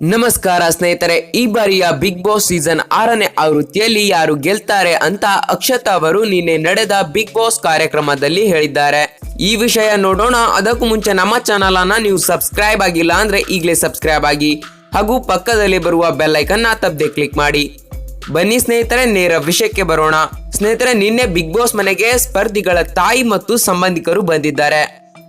ನಮಸ್ಕಾರ ಸ್ನೇಹಿತರೆ, ಈ ಬಾರಿಯ ಬಿಗ್ ಬಾಸ್ ಸೀಸನ್ ಆರನೇ ಆವೃತ್ತಿಯಲ್ಲಿ ಯಾರು ಗೆಲ್ತಾರೆ ಅಂತ ಅಕ್ಷತಾ ಅವರು ನಿನ್ನೆ ನಡೆದ ಬಿಗ್ ಬಾಸ್ ಕಾರ್ಯಕ್ರಮದಲ್ಲಿ ಹೇಳಿದ್ದಾರೆ. ಈ ವಿಷಯ ನೋಡೋಣ, ಅದಕ್ಕೂ ಮುಂಚೆ ನಮ್ಮ ಚಾನಲ್ ಅನ್ನ ನೀವು ಸಬ್ಸ್ಕ್ರೈಬ್ ಆಗಿಲ್ಲ ಅಂದ್ರೆ ಈಗಲೇ ಸಬ್ಸ್ಕ್ರೈಬ್ ಆಗಿ, ಹಾಗೂ ಪಕ್ಕದಲ್ಲಿ ಬರುವ ಬೆಲ್ ಐಕನ್ ತಪ್ಪದೆ ಕ್ಲಿಕ್ ಮಾಡಿ. ಬನ್ನಿ ಸ್ನೇಹಿತರೆ, ನೇರ ವಿಷಯಕ್ಕೆ ಬರೋಣ. ಸ್ನೇಹಿತರೆ, ನಿನ್ನೆ ಬಿಗ್ ಬಾಸ್ ಮನೆಗೆ ಸ್ಪರ್ಧಿಗಳ ತಾಯಿ ಮತ್ತು ಸಂಬಂಧಿಕರು ಬಂದಿದ್ದಾರೆ.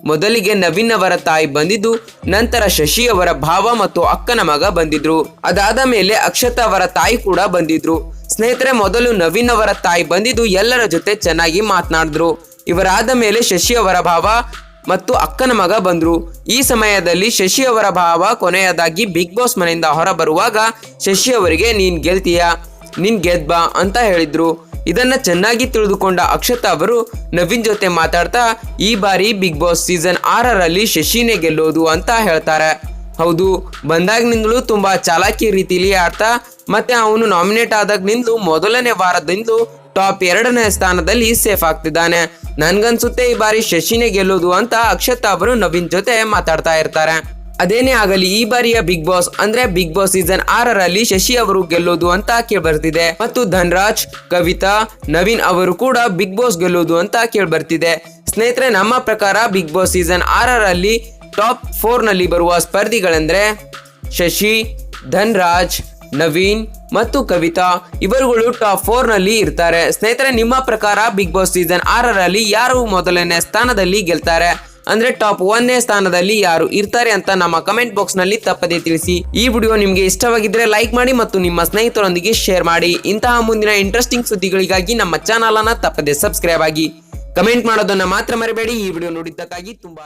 ಮೊದಲಿಗೆ ನವೀನ್ ಅವರ ತಾಯಿ ಬಂದಿದ್ದು, ನಂತರ ಶಶಿ ಅವರ ಭಾವ ಮತ್ತು ಅಕ್ಕನ ಮಗ ಬಂದಿದ್ರು. ಅದಾದ ಮೇಲೆ ಅಕ್ಷತಾ ಅವರ ತಾಯಿ ಕೂಡ ಬಂದಿದ್ರು. ಸ್ನೇಹಿತರೆ, ಮೊದಲು ನವೀನ್ ಅವರ ತಾಯಿ ಬಂದಿದ್ದು ಎಲ್ಲರ ಜೊತೆ ಚೆನ್ನಾಗಿ ಮಾತನಾಡಿದ್ರು. ಇವರಾದ ಮೇಲೆ ಶಶಿ ಅವರ ಭಾವ ಮತ್ತು ಅಕ್ಕನ ಮಗ ಬಂದ್ರು. ಈ ಸಮಯದಲ್ಲಿ ಶಶಿ ಅವರ ಭಾವ ಕೊನೆಯದಾಗಿ ಬಿಗ್ ಬಾಸ್ ಮನೆಯಿಂದ ಹೊರ ಬರುವಾಗ ಶಶಿ ಅವರಿಗೆ ನೀನ್ ಗೆಲ್ತೀಯಾ? ನೀನ್ ಗೆದ್ಬಾ ಅಂತ ಹೇಳಿದ್ರು. ಇದನ್ನ ಚೆನ್ನಾಗಿ ತಿಳಿದುಕೊಂಡ ಅಕ್ಷತಾ ಅವರು ನವೀನ್ ಜೊತೆ ಮಾತಾಡ್ತಾ, ಈ ಬಾರಿ ಬಿಗ್ ಬಾಸ್ ಸೀಸನ್ ಆರರಲ್ಲಿ ಶಶಿನೇ ಗೆಲ್ಲೋದು ಅಂತ ಹೇಳ್ತಾರೆ. ಹೌದು, ಬಂದಾಗಿನಿಂದಲೂ ತುಂಬಾ ಚಾಲಾಕಿ ರೀತಿಲಿ ಆಡ್ತಾ, ಮತ್ತೆ ಅವನು ನಾಮಿನೇಟ್ ಆದಾಗಿನಿಂದಲೂ ಮೊದಲನೇ ವಾರದಿಂದಲೂ ಟಾಪ್ ಎರಡನೇ ಸ್ಥಾನದಲ್ಲಿ ಸೇಫ್ ಆಗ್ತಿದ್ದಾನೆ. ನನ್ಗನ್ಸುತ್ತೆ ಈ ಬಾರಿ ಶಶಿನೇ ಗೆಲ್ಲೋದು ಅಂತ ಅಕ್ಷತಾ ಅವರು ನವೀನ್ ಜೊತೆ ಮಾತಾಡ್ತಾ ಇರ್ತಾರೆ. ಅದೇನೇ ಆಗಲಿ, ಈ ಬಾರಿಯ ಬಿಗ್ ಬಾಸ್ ಅಂದ್ರೆ ಬಿಗ್ ಬಾಸ್ ಸೀಸನ್ ಆರರಲ್ಲಿ ಶಶಿ ಅವರು ಗೆಲ್ಲೋದು ಅಂತ ಕೇಳ್ಬರ್ತಿದೆ. ಮತ್ತು ಧನ್ರಾಜ್, ಕವಿತಾ, ನವೀನ್ ಅವರು ಕೂಡ ಬಿಗ್ ಬಾಸ್ ಗೆಲ್ಲೋದು ಅಂತ ಕೇಳ್ಬರ್ತಿದೆ. ಸ್ನೇಹಿತರೆ, ನಮ್ಮ ಪ್ರಕಾರ ಬಿಗ್ ಬಾಸ್ ಸೀಸನ್ ಆರರಲ್ಲಿ ಟಾಪ್ ಫೋರ್ನಲ್ಲಿ ಬರುವ ಸ್ಪರ್ಧಿಗಳೆಂದ್ರೆ ಶಶಿ, ಧನ್ರಾಜ್, ನವೀನ್ ಮತ್ತು ಕವಿತಾ. ಇವರುಗಳು ಟಾಪ್ ಫೋರ್ನಲ್ಲಿ ಇರ್ತಾರೆ. ಸ್ನೇಹಿತರೆ, ನಿಮ್ಮ ಪ್ರಕಾರ ಬಿಗ್ ಬಾಸ್ ಸೀಸನ್ ಆರರಲ್ಲಿ ಯಾರು ಮೊದಲನೇ ಸ್ಥಾನದಲ್ಲಿ ಗೆಲ್ತಾರೆ? ಅಂದ್ರೆ ಟಾಪ್ ಒಂದನೇ ಸ್ಥಾನದಲ್ಲಿ ಯಾರು ಇರ್ತಾರೆ ಅಂತ ನಮ್ಮ ಕಮೆಂಟ್ ಬಾಕ್ಸ್ನಲ್ಲಿ ತಪ್ಪದೇ ತಿಳಿಸಿ. ಈ ವಿಡಿಯೋ ನಿಮ್ಗೆ ಇಷ್ಟವಾಗಿದ್ರೆ ಲೈಕ್ ಮಾಡಿ ಮತ್ತು ನಿಮ್ಮ ಸ್ನೇಹಿತರೊಂದಿಗೆ ಶೇರ್ ಮಾಡಿ. ಇಂತಹ ಮುಂದಿನ ಇಂಟ್ರೆಸ್ಟಿಂಗ್ ಸುದ್ದಿಗಳಿಗಾಗಿ ನಮ್ಮ ಚಾನಲ್ ಅನ್ನ ತಪ್ಪದೆ ಸಬ್ಸ್ಕ್ರೈಬ್ ಆಗಿ. ಕಮೆಂಟ್ ಮಾಡೋದನ್ನ ಮಾತ್ರ ಮರಿಬೇಡಿ. ಈ ವಿಡಿಯೋ ನೋಡಿದ್ದಕ್ಕಾಗಿ ತುಂಬಾ